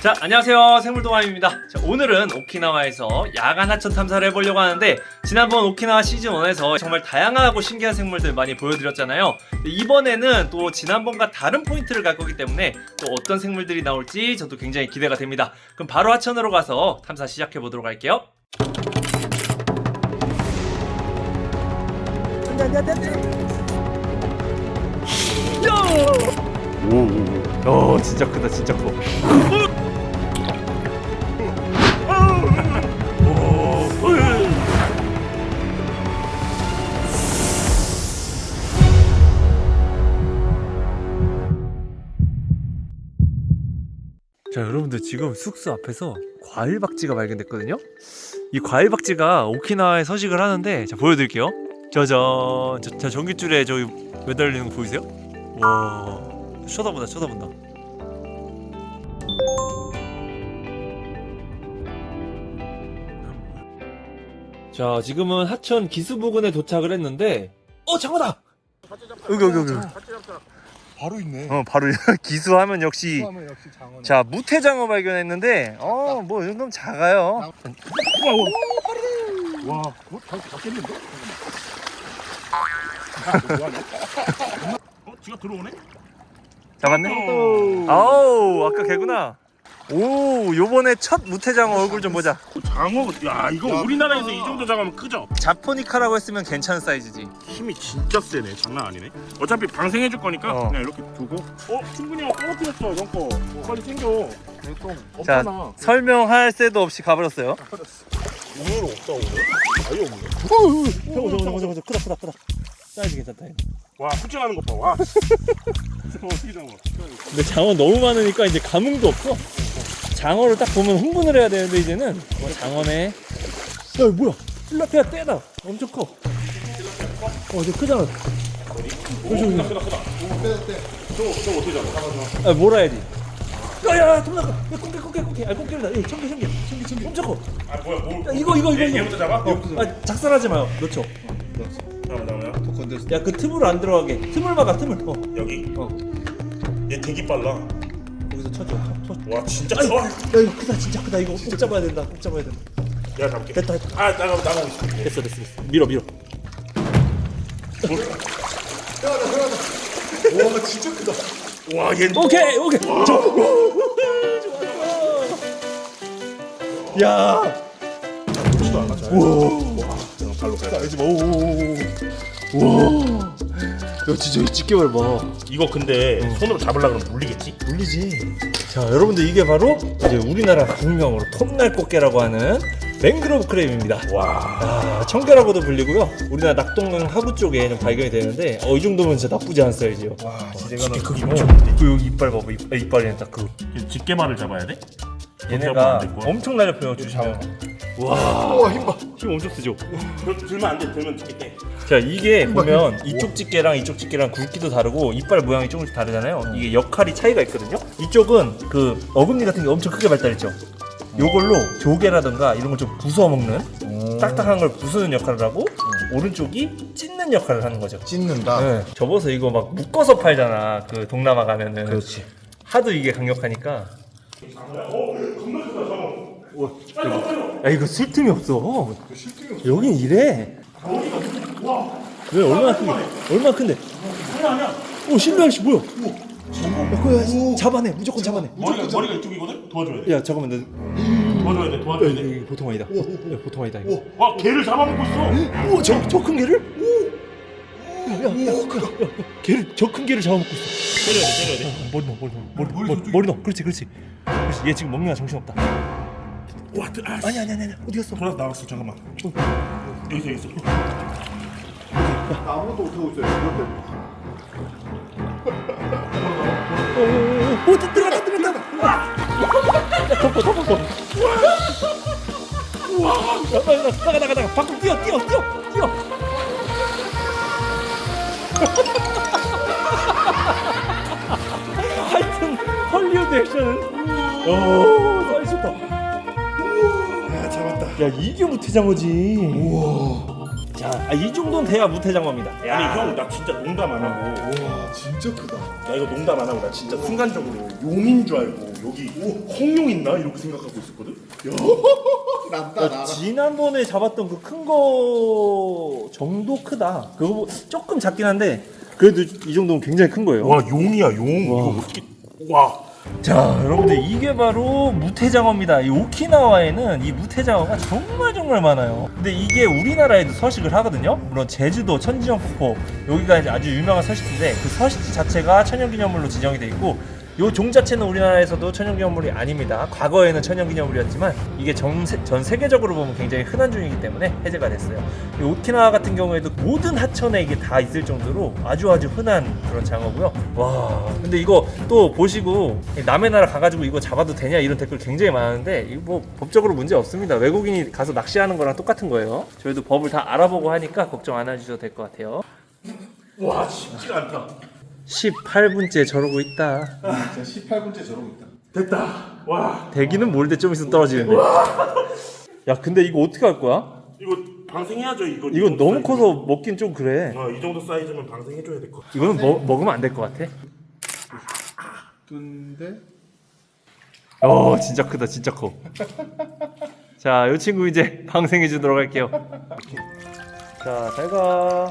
자, 안녕하세요. 생물동아입니다. 자, 오늘은 오키나와에서 야간 하천 탐사를 해보려고 하는데, 지난번 오키나와 시즌1에서 정말 다양하고 신기한 생물들 많이 보여드렸잖아요. 이번에는 또 지난번과 다른 포인트를 갈 거기 때문에 또 어떤 생물들이 나올지 저도 굉장히 기대가 됩니다. 그럼 바로 하천으로 가서 탐사 시작해 보도록 할게요. 오, 오, 진짜 크다, 진짜 커. 여러분들 지금 숙소 앞에서 과일 박쥐가 발견됐거든요. 이 과일 박쥐가 오키나와에 서식을 하는데 자 보여드릴게요. 짜잔 저, 저 전깃줄에 저기 매달리는 거 보이세요? 와 쳐다본다 쳐다본다. 자 지금은 하천 기수 부근에 도착을 했는데 어 장어다! 여기 여기 여기 바로 있네. 어 바로 기수하면 역시 하면 역시 장어. 자 무태장어 발견했는데 어 뭐 이 정도면 작아요 와, 뭐 다, 잡겠는데? 어, 지가 들어오네? 잡았네 아우 아까 개구나 오 요번에 첫 무태장어 얼굴 좀 보자 장어, 야 이거 우리나라에서 이 정도 장어면 크죠? 자포니카라고 했으면 괜찮은 사이즈지 힘이 진짜 세네, 장난 아니네. 어차피 방생해 줄 거니까 어. 그냥 이렇게 두고. 어, 충분히 형 떨어뜨렸어, 형 거. 어, 빨리 챙겨. 똥. 자 없잖아. 설명할 새도 없이 가버렸어요 오늘 없다 오늘. 아예 없네. 저거 저거 저거 저거 크다 크다 크다 사이즈 괜찮다 이거. 와, 후진하는 것 봐. 와. 저거 어떻게 잡아? 근데 장어 너무 많으니까 이제 감흥도 없어 장어를 딱 보면 흥분을 해야 되는데 이제는 어, 장어네 야 이거 뭐야 필라피아 떼다 엄청 커 어, 저 크잖아. 크다, 크다, 크다. 저거, 저거 어떻게 잡아? 아, 몰아야지. 야, 야, 야, 꽃게, 꽃게, 꽃게. 아, 꽃게다. 야, 청개, 청개. 청개, 청개. 엄청 커. 아, 뭐야, 뭘? 야, 이거, 이거, 이거. 얘, 이거. 얘부터 잡아? 어, 아, 작살하지 마요. 넣죠. 잠깐만, 잠깐만. 또 건졌어. 야, 그 틈으로 안 들어가게. 틈을 막아, 틈을. 어, 여기. 어. 얘 되게 빨라. 거기서 쳐줘. 쳐, 쳐. 와, 진짜 아이, 커. 야, 이거 크다, 진짜 크다. 이거 꼭 잡아야 된다. 꼭 잡아야 된다. 내가 잡을게. 됐다, 됐다. 아, 나가, 나가고 있어. 됐어, 됐어, 됐어. 밀어, 밀어. 와, 진짜 크다. 와, 얘. 오케이, 오케이. 저. 좋았어. 야. 그렇지도 않아. 잘. 발로 가. 알지 마. 오, 오, 오, 오. 와. 야, 진짜 이 집게발 봐. 이거 근데 손으로 잡으려고 그러면 물리겠지? 물리지. 자, 여러분들 이게 바로 이제 우리나라 국명으로 톱날 꽃게라고 하는 맹그로브 크랩입니다. 와. 아, 청결하고도 불리고요. 우리나라 낙동강 하구 쪽에 좀 발견이 되는데 어, 이 정도면 진짜 나쁘지 않은 사이즈요. 와, 진짜 집게 크기 어, 엄청 큰데. 그 여기 이빨 봐봐. 이빨, 이빨이 딱 그. 집게말을 잡아야 돼? 얘네가 잡으면 안될 엄청 날렵해요. 주시면. 와, 우와, 힘 봐. 힘 엄청 쓰죠. 들- 들면 안 돼. 들면 집게. 자, 이게 보면 이쪽 집게랑 이쪽 집게랑 굵기도 다르고 이빨 모양이 조금씩 다르잖아요. 이게 역할이 차이가 있거든요. 이쪽은 그 어금니 같은 게 엄청 크게 발달했죠. 요걸로 조개라든가 이런 걸 좀 부숴 먹는 딱딱한 걸 부수는 역할을 하고 오른쪽이 찢는 역할을 하는 거죠. 찢는다. 네. 접어서 이거 막 묶어서 팔잖아. 그 동남아 가면은. 그렇지. 하도 이게 강력하니까. 야 이거 쉴 틈이 없어. 여긴 이래. 왜 얼마나 큰데? 얼마나 큰데? 오 신발 씨 뭐야? 야 그거 잡아내 무조건 잡아내. 머리가 머리가 이쪽이거든. 도와줘야 돼. 야 잠깐만 나 도와줘야 돼. 도와줘야 돼. 이거 보통 아니다. 야 보통 아니다 이거. 와, 개를 잡아먹고 있어. 오 저 저 큰 개를? 야야 야 야, 개를 저 큰 개를 잡아먹고 있어. 때려야 돼. 때려야 돼. 머리 넣어 머리 넣어 머리 머리, 머리, 머리 넣어 그렇지 그렇지. 그렇지 얘 지금 먹느라 정신 없다. 와, 뜨- 아, 아니 아니 아니 아니 어디 갔어? 돌아서 나갔어. 잠깐만. 여기 있어, 여기 있어. 아무것도 못하고 있어요. 오, 오, 들어갔다, 들어갔다. 야, 덮어, 덮어, 덮어. 야, 빨리 나, 나가, 나가, 나가. 밖으로 뛰어, 뛰어, 뛰어, 뛰어. 하여튼 헐리우드 액션은 오, 사이즈 좋다. 야. 야, 이게 무태장어지. 우와. 자, 아, 이 정도는 돼야 무태장어입니다. 아니 형 나 진짜 농담 안 하고 와 진짜 크다. 나 이거 농담 안 하고 나 진짜 순간적으로 용인 줄 알고 여기 오 홍룡 있나 이렇게 생각하고 있었거든. 난다 나. 지난번에 잡았던 그 큰 거 정도 크다. 그거 조금 작긴 한데 그래도 이 정도면 굉장히 큰 거예요. 와 용이야 용. 이거 어떻게 와. 자, 여러분들 이게 바로 무태장어입니다. 이 오키나와에는 이 무태장어가 정말 정말 많아요. 근데 이게 우리나라에도 서식을 하거든요. 물론 제주도 천지연 폭포 여기가 이제 아주 유명한 서식지인데 그 서식지 자체가 천연기념물로 지정이 돼 있고 이 종 자체는 우리나라에서도 천연기념물이 아닙니다. 과거에는 천연기념물이었지만 이게 전, 세, 전 세계적으로 보면 굉장히 흔한 종이기 때문에 해제가 됐어요. 이 오키나와 같은 경우에도 모든 하천에 이게 다 있을 정도로 아주 아주 흔한 그런 장어고요. 와, 근데 이거 또 보시고 남의 나라 가가지고 이거 잡아도 되냐 이런 댓글 굉장히 많은데 이거 뭐 법적으로 문제 없습니다. 외국인이 가서 낚시하는 거랑 똑같은 거예요. 저희도 법을 다 알아보고 하니까 걱정 안 해주셔도 될 것 같아요. 와 쉽지가 않다. 18분째 저러고 있다. 진짜 18분째 저러고 있다. 됐다. 와 대기는 몰대 좀 있으면 떨어지는데. 야, 근데 이거 어떻게 할 거야? 이거 방생해야죠 이거. 이건 너무 커서 먹긴 좀 그래. 어이 정도 사이즈면 방생해줘야 될 것. 같아. 이거는 먹, 먹으면 안 될 것 같아. 뜬데 어, 진짜 크다, 진짜 커. 자, 이 친구 이제 방생해 주도록 할게요. 자, 잘 가.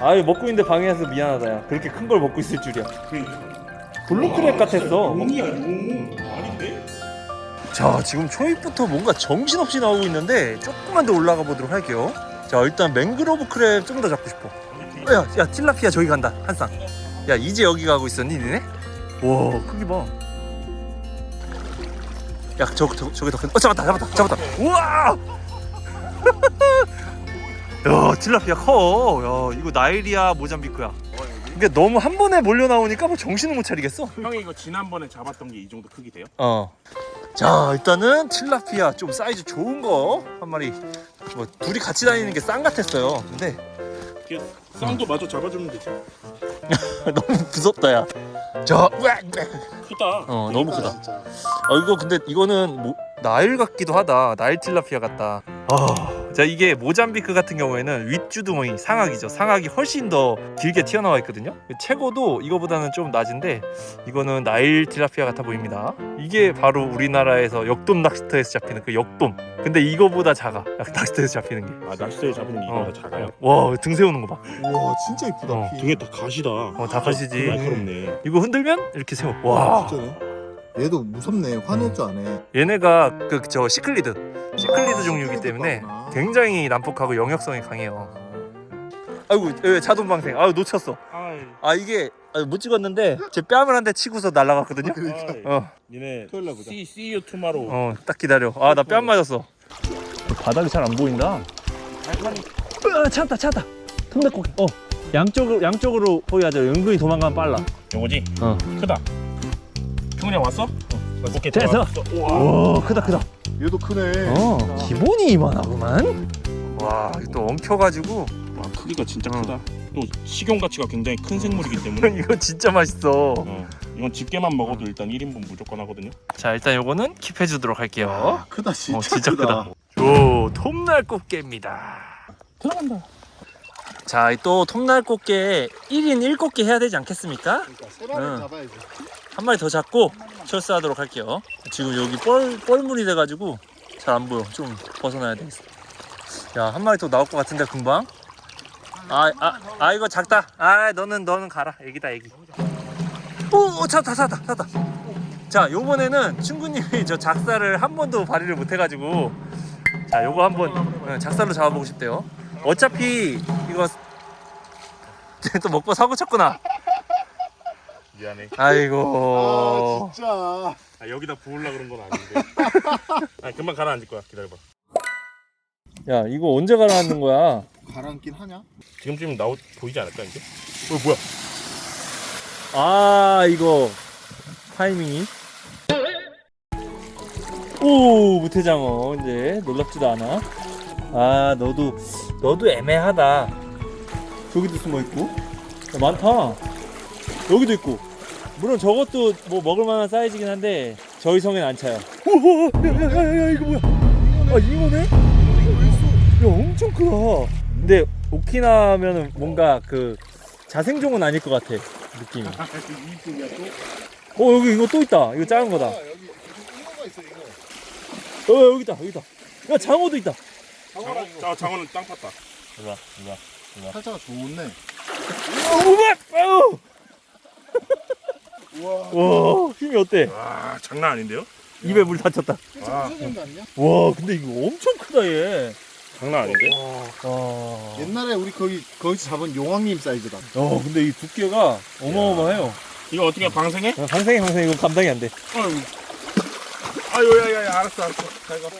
아유, 먹고 있는데 방해해서 미안하다, 야. 그렇게 큰 걸 먹고 있을 줄이야. 그러니까. 블루크랩 같았어. 용이야 용. 아닌데? 자, 지금 초입부터 뭔가 정신없이 나오고 있는데 조금만 더 올라가 보도록 할게요. 자, 일단 맹그로브 크랩 좀 더 잡고 싶어. 어, 야, 야, 틸라피아 저기 간다. 한 쌍. 야, 이제 여기 가고 있었니, 니네? 와, 크기 봐. 야, 저, 저, 저기 더 큰. 어, 잡았다, 잡았다, 잡았다. 우와! 야, 틸라피아 커. 야, 이거 나일이야, 모잠비크야. 이게 너무 한 번에 몰려 나오니까 뭐 정신을 못 차리겠어. 형이 이거 지난번에 잡았던 게 이 정도 크기 돼요? 어. 자 일단은 틸라피아 좀 사이즈 좋은 거 한 마리 뭐 둘이 같이 다니는 게 쌍 같았어요 근데 이게 쌍도 마저 잡아주면 되지. 너무 무섭다 야자 크다. 어 너무 크다 진짜. 어 이거 근데 이거는 뭐 나일 같기도 하다 나일 틸라피아 같다 아 자 이게 모잠비크 같은 경우에는 윗주둥이 상악이죠 상악이 훨씬 더 길게 튀어나와 있거든요 최고도 이거보다는 좀 낮은데 이거는 나일 틸라피아 같아 보입니다 이게 바로 우리나라에서 역돔 낚시터에서 잡히는 그 역돔 근데 이거보다 작아 낚시터에서 잡히는 아 낚시대에 잡는 게 어. 이거보다 작아요? 게와등 세우는 거봐 와 진짜 이쁘다. 어, 피. 등에 다 가시다. 어, 다 가시지. 날카롭네. 이거 흔들면 이렇게 세워 와 진짜네. 얘도 무섭네. 화냈죠 안 해. 얘네가 그 저 시클리드 시클리드 종류이기 시클리드 때문에 거구나. 굉장히 난폭하고 영역성이 강해요. 아이고 예, 자동 방생. 아 놓쳤어. 아이, 아 이게 아, 못 찍었는데 제 뺨을 한 대 치고서 날아갔거든요. 아이. 어, 니네 토요일 날 보자. see, see you tomorrow. 어, 딱 기다려. 아 나 뺨 맞았어. 바닥이 잘 안 보인다. 으아, 찾았다, 찾았다. 통닭고기. 어, 양쪽으로 양쪽으로 포기하자. 은근히 도망가면 빨라. 요거지? 어. 크다. 형이랑 왔어? 오케이 됐어. 오, 크다, 크다. 얘도 크네. 어, 기본이 이만하구만. 와, 이거 또 엉켜가지고 와 크기가 진짜 응. 크다. 또 식용 가치가 굉장히 큰 생물이기 때문에 이거 진짜 맛있어. 어, 이건 집게만 먹어도 일단 1인분 무조건 하거든요. 자, 일단 요거는 킵해 주도록 할게요. 아, 크다 진짜, 어, 진짜 크다. 크다. 오, 톱날 꽃게입니다. 들어간다. 자, 또 톱날 꽃게 1인 1꽃게 해야 되지 않겠습니까? 그러니까 소라를 응. 잡아야지. 한 마리 더 잡고 철수하도록 할게요. 지금 여기 뻘, 뻘물이 돼가지고 잘 안 보여. 좀 벗어나야 되겠어. 야, 한 마리 더 나올 것 같은데, 금방? 아, 아, 아, 이거 작다. 아, 너는, 너는 가라. 애기다, 애기. 오, 오, 찾았다, 찾았다, 찾았다. 자, 요번에는 충구님이 저 작사를 한 번도 발휘를 못 해가지고 자, 요거 한번 어, 작사로 잡아보고 싶대요. 어차피 이거 또 먹고 사고 쳤구나. 미안해. 아이고. 아 진짜. 아, 여기다 부으려 그런 건 아닌데. 아 금방 가라앉을 거야. 기다려봐. 야 이거 언제 가라앉는 거야? 가라앉긴 하냐? 지금쯤 나오 보이지 않을까 이제? 어 뭐야? 아 이거 타이밍이 오 무태장어 이제 놀랍지도 않아 아 너도 너도 애매하다 저기도 숨어 있고 야, 많다 여기도 있고 물론 저것도 뭐 먹을만한 사이즈긴 한데 저희 성엔 안 차요 야야야야 이거 뭐야 아 잉어네? 야 엄청 크다 근데 오키나와면은 뭔가 그 자생종은 아닐 것 같아 느낌이. 이쪽이야 또. 어 여기 이거 또 있다. 이거 작은 거다. 아, 여기 이거가 있어 이거. 어 여기 있다 여기 있다. 야 장어도 있다. 장어랑. 자 장어는 땅 팠다. 일로 와 일로 와. 살자가 좋네. 우와! 아우! 우와. 와 힘이 어때? 와 장난 아닌데요? 입에 물 닫혔다. 아. 부서진 거 아니야? 와 근데 이거 엄청 크다 얘. 장난 아닌데? 와. 옛날에 우리 거기 거기서 잡은 용왕님 사이즈다. 어 근데 이 두께가 어마어마해요. 이거 어떻게 방생해? 방생이 방생 이거 감당이 안 돼. 아유. 아유 야 야 야 알았어 알았어. 자 이거.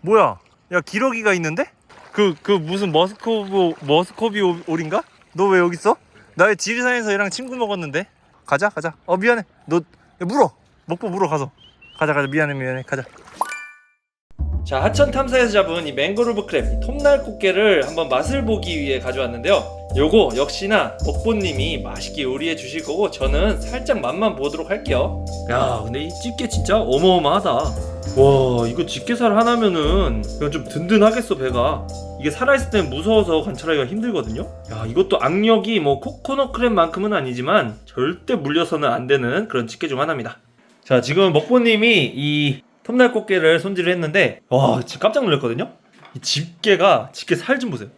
뭐야? 야 기러기가 있는데? 그 그 무슨 머스코브 머스코비 오- 올인가? 너 왜 여기 있어? 나 지리산에서 얘랑 친구 먹었는데. 가자 가자. 어 미안해. 너 야, 물어. 먹고 물어 가서. 가자 가자 미안해 미안해 가자. 자 하천 탐사에서 잡은 이 맹그로브 크랩 이 톱날 꽃게를 한번 맛을 보기 위해 가져왔는데요. 요거 역시나 먹보님이 맛있게 요리해 주실 거고 저는 살짝 맛만 보도록 할게요. 야 근데 이 집게 진짜 어마어마하다. 와 이거 집게살 하나면은 이건 좀 든든하겠어 배가. 이게 살아있을 때는 무서워서 관찰하기가 힘들거든요. 야 이것도 악력이 뭐 코코넛 크랩만큼은 아니지만 절대 물려서는 안 되는 그런 집게 중 하나입니다. 자 지금 먹보님이 이 톱날 꽃게를 손질을 했는데 와 진짜 깜짝 놀랐거든요. 이 집게가 집게 살 좀 보세요.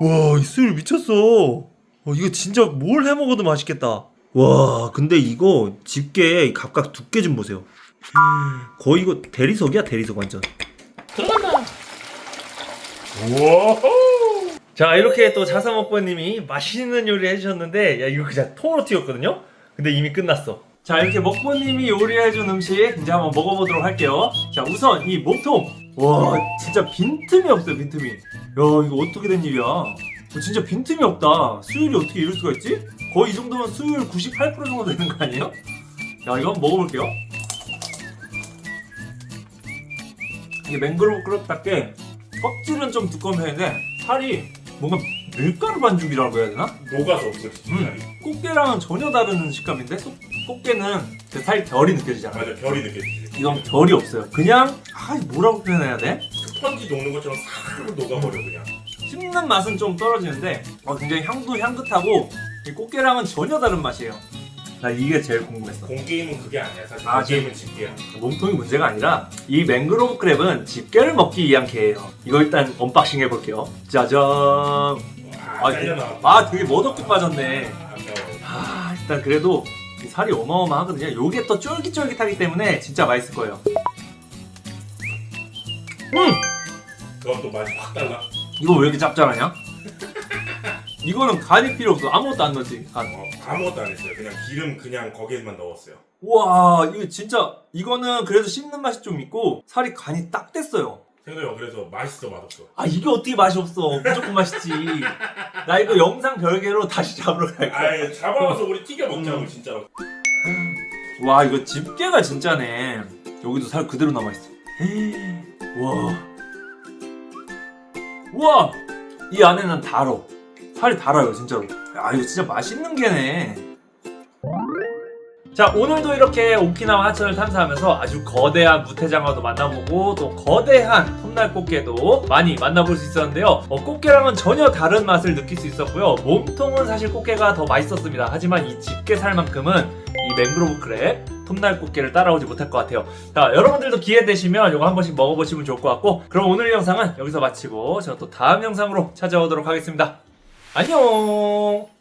와이 술 미쳤어. 어, 이거 진짜 뭘 해먹어도 맛있겠다. 와 근데 이거 집게 각각 두께 좀 보세요. 거의 이거 대리석이야 대리석 완전. 우와. 자 이렇게 또 자사먹보님이 맛있는 요리 해주셨는데 야 이거 그냥 통으로 튀겼거든요 근데 이미 끝났어 자 이렇게 먹보님이 요리해준 음식 이제 한번 먹어보도록 할게요 자 우선 이 몸통 와 진짜 빈틈이 없어요 빈틈이 야 이거 어떻게 된 일이야 어, 진짜 빈틈이 없다 수율이 어떻게 이럴 수가 있지? 거의 이 정도면 수율 98% 정도 되는 거 아니에요? 자 이거 한번 먹어볼게요 이게 맹그로브 그릇답게 껍질은 좀 두꺼운 편인데 살이 뭔가 밀가루 반죽이라고 해야 되나? 녹아서 없어 진짜. 음. 꽃게랑은 전혀 다른 식감인데 소- 꽃게는 그 살 결이 느껴지잖아. 맞아 결이 느껴지지. 이건 결이 없어요. 그냥 아 뭐라고 표현해야 돼? 스펀지 녹는 것처럼 싹 녹아버려 그냥. 씹는 맛은 좀 떨어지는데 어, 굉장히 향도 향긋하고 이 꽃게랑은 전혀 다른 맛이에요. 나 이게 제일 궁금했어. 공게임은 그게 아니야 사실. 아, 공게임은 집게야. 몸통이 문제가 아니라 이 맹그로브 크랩은 집게를 먹기 위한 게예요. 이거 일단 언박싱 해볼게요. 짜잔. 와 아, 잘려나. 아 되게 멋없게 빠졌네. 아까워. 아 일단 그래도 이 살이 어마어마하거든요. 요게 또 쫄깃쫄깃하기 때문에 진짜 맛있을 거예요. 음 그건 또 맛이 확 달라. 이거 왜 이렇게 짭짤하냐? 이거는 간이 필요 없어. 아무것도 안 넣었지. 간. 어, 아무것도 안 했어요. 그냥 기름 그냥 거기에만 넣었어요. 우와 이거 진짜 이거는 그래도 씹는 맛이 좀 있고 살이 간이 딱 됐어요. 생각해요. 그래서 맛있어 맛없어. 아 이게 어떻게 맛이 없어? 무조건 맛있지. 나 이거 영상 별개로 다시 잡으러 갈 거야. 아예 잡아와서 우리 튀겨 먹자고 음. 진짜로. 와 이거 집게가 진짜네 여기도 살 그대로 남아 있어 와 우와 이 안에는 달어 살이 달아요 진짜로 야 이거 진짜 맛있는 게네 자 오늘도 이렇게 오키나와 하천을 탐사하면서 아주 거대한 무태장어도 만나보고 또 거대한 톱날 꽃게도 많이 만나볼 수 있었는데요. 어, 꽃게랑은 전혀 다른 맛을 느낄 수 있었고요. 몸통은 사실 꽃게가 더 맛있었습니다. 하지만 이 집게 살만큼은 이 맹그로브 크랩 톱날 꽃게를 따라오지 못할 것 같아요. 자 여러분들도 기회 되시면 이거 한 번씩 먹어보시면 좋을 것 같고 그럼 오늘 영상은 여기서 마치고 저는 또 다음 영상으로 찾아오도록 하겠습니다. 안녕